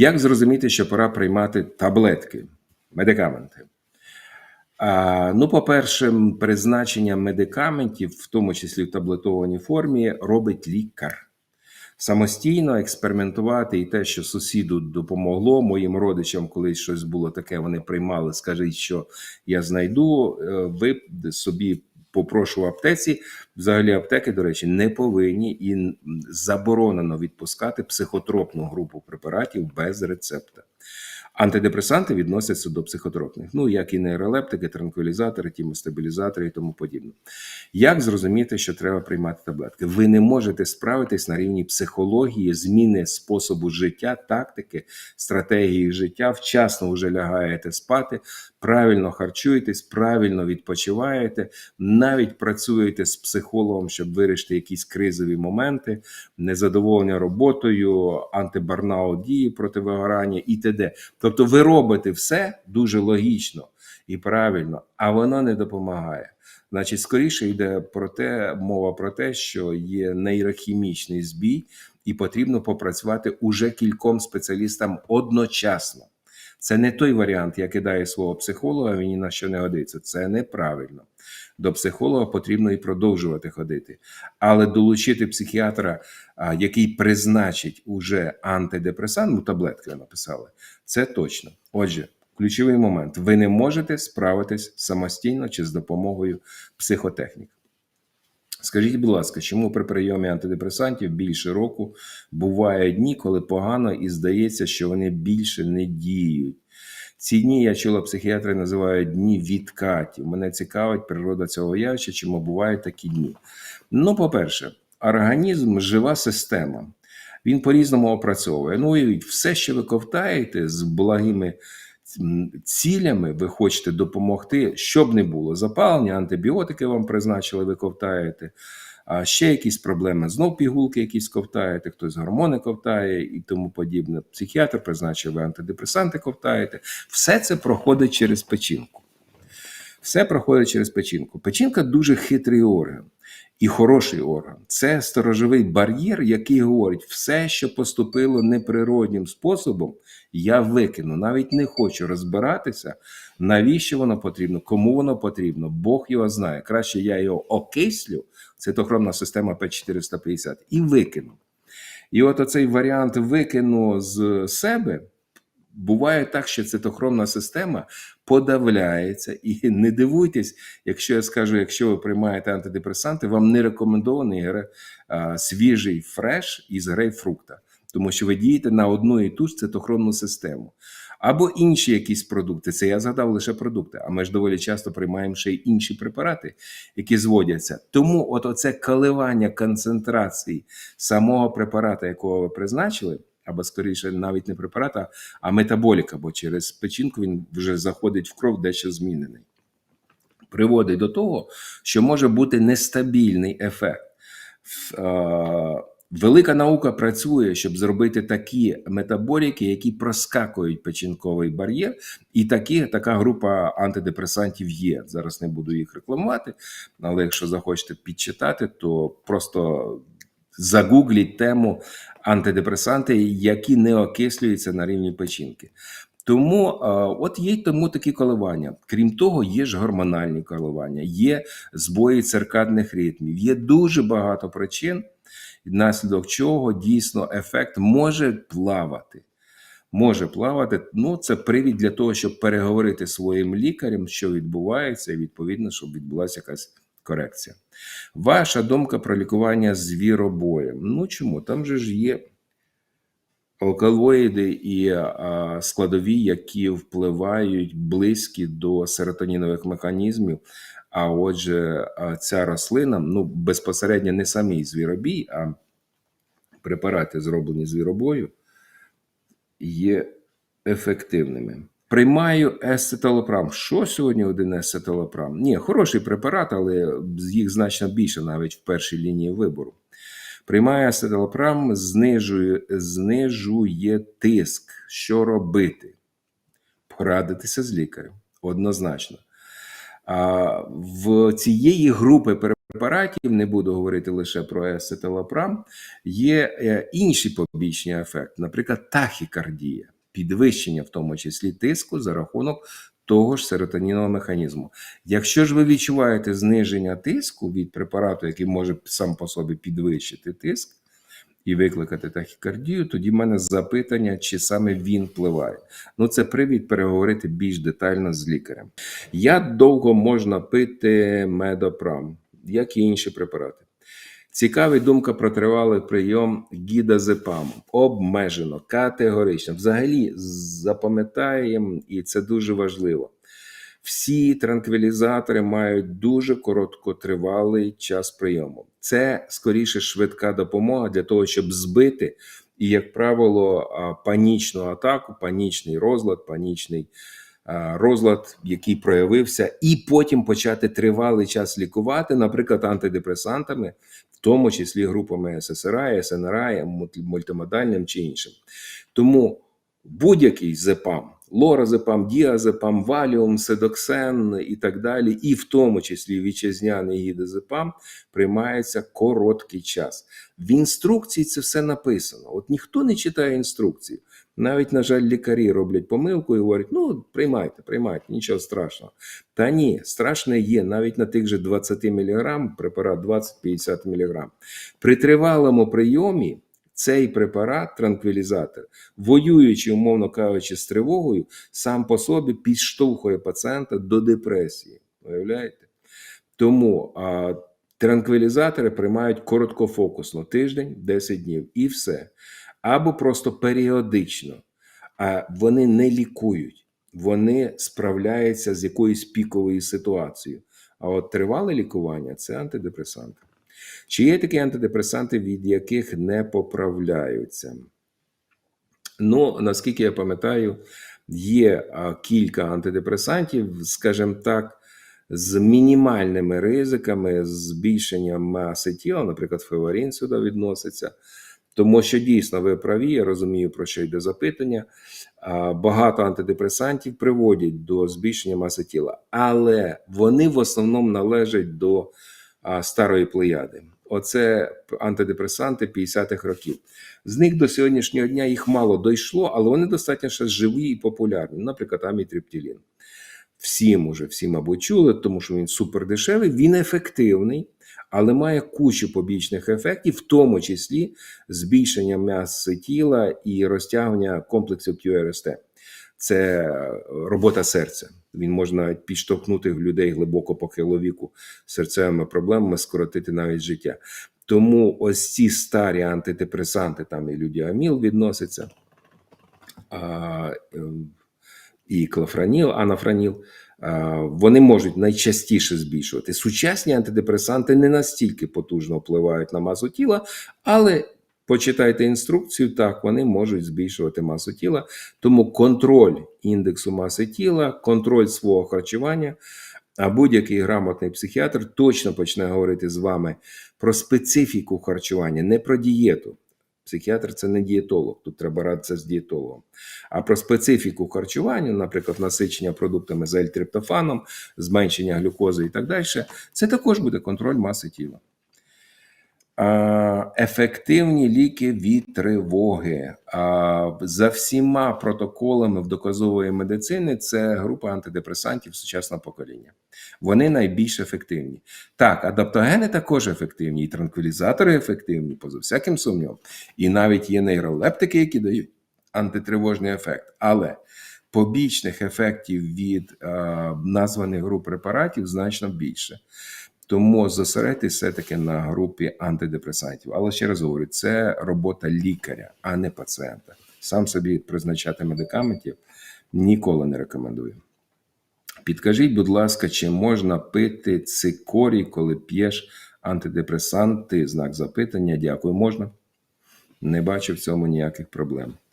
Як зрозуміти, що пора приймати таблетки, медикаменти? А, ну, по-перше, призначення медикаментів, в тому числі в таблетованій формі, робить лікар. Самостійно експериментувати і те, що сусіду допомогло, моїм родичам колись щось було таке, вони приймали, скажіть, що я знайду. е, Ви собі попрошу в аптеці. Взагалі, аптеки, до речі, не повинні і заборонено відпускати психотропну групу препаратів без рецепта. Антидепресанти відносяться до психотропних, ну як і нейролептики, транквілізатори, тімостабілізатори і тому подібне. Як зрозуміти, що треба приймати таблетки? Ви не можете справитись на рівні психології, зміни способу життя, тактики, стратегії життя. Вчасно вже лягаєте спати, правильно харчуєтесь, правильно відпочиваєте, навіть працюєте з психологом, щоб вирішити якісь кризові моменти, незадоволення роботою, антибарнаут дії проти вигорання і т.д. Тобто, ви робите все дуже логічно і правильно, а воно не допомагає. Значить, скоріше йде про те, мова про те, що є нейрохімічний збій, і потрібно попрацювати уже кільком спеціалістам одночасно. Це не той варіант, я кидаю свого психолога, він на що не годиться. Це неправильно. До психолога потрібно і продовжувати ходити, але долучити психіатра, який призначить уже антидепресант, ну таблетки написали, це точно. Отже, ключовий момент: ви не можете справитись самостійно чи з допомогою психотехнік. Скажіть, будь ласка, чому при прийомі антидепресантів більше року буває дні, коли погано і здається, що вони більше не діють? Ці дні я чула, психіатри називають дні відкатів. Мене цікавить природа цього явища, чому бувають такі дні. Ну, по-перше, організм жива система. Він по-різному опрацьовує. Ну, уявіть, все, що ви ковтаєте з благими цілями, ви хочете допомогти, щоб не було запалення, антибіотики вам призначили, ви ковтаєте. А ще якісь проблеми, знов пігулки якісь ковтаєте, хтось гормони ковтає і тому подібне. Психіатр призначив ви антидепресанти ковтаєте. Все це проходить через печінку. Все проходить через печінку. Печінка дуже хитрий орган і хороший орган. Це сторожовий бар'єр, який говорить, все, що поступило неприроднім способом, я викину. Навіть не хочу розбиратися, навіщо воно потрібно, кому воно потрібно. Бог його знає. Краще я його окислю, цитохромна система П450, і викину. І от оцей варіант викину з себе. Буває так, що цитохромна система подавляється, і не дивуйтесь, якщо я скажу, якщо ви приймаєте антидепресанти, вам не рекомендований свіжий фреш із грейпфрукта, тому що ви дієте на одну і ту ж цитохромну систему. Або інші якісь продукти. Це я згадав лише продукти, а ми ж доволі часто приймаємо ще й інші препарати, які зводяться. Тому от оце коливання концентрації самого препарата, якого ви призначили, або скоріше навіть не препарата, а метаболіка, бо через печінку він вже заходить в кров дещо змінений. Приводить до того, що може бути нестабільний ефект. Велика наука працює, щоб зробити такі метаболіки, які проскакують печінковий бар'єр, і такі, така група антидепресантів є. Зараз не буду їх рекламувати, але якщо захочете підчитати, то просто загугліть тему антидепресанти, які не окислюються на рівні печінки. Тому е, от є тому такі коливання. Крім того, є ж гормональні коливання, є збої циркадних ритмів, є дуже багато причин, внаслідок чого дійсно ефект може плавати. Може плавати. Ну, це привід для того, щоб переговорити своїм лікарем, що відбувається, і відповідно, щоб відбулася якась корекція. Ваша думка про лікування звіробоєм. Ну чому? Там же ж є алкалоїди і а, складові, які впливають близькі до серотонінових механізмів. А отже, ця рослина, ну безпосередньо не самий звіробій, а препарати, зроблені звіробою, є ефективними. Приймаю есцеталопрам. Що сьогодні один есцеталопрам? Ні, хороший препарат, але їх значно більше навіть в першій лінії вибору. Приймає асеталопрам, знижує, знижує тиск. Що робити? Порадитися з лікарем. Однозначно. А в цієї групи препаратів, не буду говорити лише про есетелопрам, є е, інші побічні ефекти, наприклад, тахікардія, підвищення, в тому числі тиску за рахунок того ж серотонінового механізму. Якщо ж ви відчуваєте зниження тиску від препарату, який може сам по собі підвищити тиск, і викликати тахікардію, тоді в мене запитання, чи саме він впливає. Ну, це привід переговорити більш детально з лікарем. Як довго можна пити медопрам, як і інші препарати? Цікава думка про тривалий прийом гідазепаму. Обмежено, категорично. Взагалі запам'ятаємо, і це дуже важливо. Всі транквілізатори мають дуже короткотривалий час прийому. Це скоріше швидка допомога для того, щоб збити і, як правило, панічну атаку, панічний розлад, панічний розлад, який проявився, і потім почати тривалий час лікувати, наприклад, антидепресантами, в тому числі групами ССРА, СНРА, мультимодальним чи іншим. Тому будь-який ЗЕПАМ, лоразепам, діазепам, валіум, седоксен і так далі, і в тому числі вітчизняний гідозепам, приймається короткий час. В інструкції це все написано. От ніхто не читає інструкції. Навіть, на жаль, лікарі роблять помилку і говорять: ну, приймайте, приймайте, нічого страшного. Та ні, страшне є навіть на тих же 20 мг, препарат 20-50 мг. При тривалому прийомі цей препарат, транквілізатор, воюючи, умовно кажучи, з тривогою, сам по собі підштовхує пацієнта до депресії. Уявляєте? Тому а, транквілізатори приймають короткофокусно тиждень, 10 днів і все. Або просто періодично. А вони не лікують, вони справляються з якоюсь піковою ситуацією. А от тривале лікування це антидепресанти. Чи є такі антидепресанти, від яких не поправляються? Ну, наскільки я пам'ятаю, є кілька антидепресантів, скажімо так, з мінімальними ризиками, з збільшенням маси тіла, наприклад, феварін сюди відноситься. Тому що дійсно ви праві, я розумію, про що йде запитання. Багато антидепресантів приводять до збільшення маси тіла, але вони в основному належать до старої плеяди. Оце антидепресанти 50-х років. З них до сьогоднішнього дня їх мало дійшло, але вони достатньо ще живі і популярні. Наприклад, амітриптилін. Всім уже всі, мабуть, чули, тому що він супер дешевий, він ефективний, але має кучу побічних ефектів, в тому числі збільшення маси тіла і розтягування комплексів QRST. Це робота серця. Він може навіть підштовхнути людей глибоко похилого віку серцевими проблемами, скоротити навіть життя. Тому ось ці старі антидепресанти, там і людіаміл відноситься, а, і клофраніл, анафраніл, вони можуть найчастіше збільшувати. Сучасні антидепресанти не настільки потужно впливають на масу тіла, але Почитайте інструкцію, так, вони можуть збільшувати масу тіла. Тому контроль індексу маси тіла, контроль свого харчування. А будь-який грамотний психіатр точно почне говорити з вами про специфіку харчування, не про дієту. Психіатр це не дієтолог, тут треба радитися з дієтологом. А про специфіку харчування, наприклад, насичення продуктами з ельтриптофаном, зменшення глюкози і так далі, це також буде контроль маси тіла. Ефективні ліки від тривоги за всіма протоколами в доказової медицини це група антидепресантів сучасного покоління. Вони найбільш ефективні. Так, адаптогени також ефективні, і транквілізатори ефективні, поза всяким сумнівом. І навіть є нейролептики, які дають антитривожний ефект. Але побічних ефектів від названих груп препаратів значно більше. Тому зосередьтесь все-таки на групі антидепресантів. Але ще раз говорю, це робота лікаря, а не пацієнта. Сам собі призначати медикаментів ніколи не рекомендую. Підкажіть, будь ласка, чи можна пити цикорій, коли п'єш антидепресанти? Знак запитання. Дякую, можна. Не бачу в цьому ніяких проблем.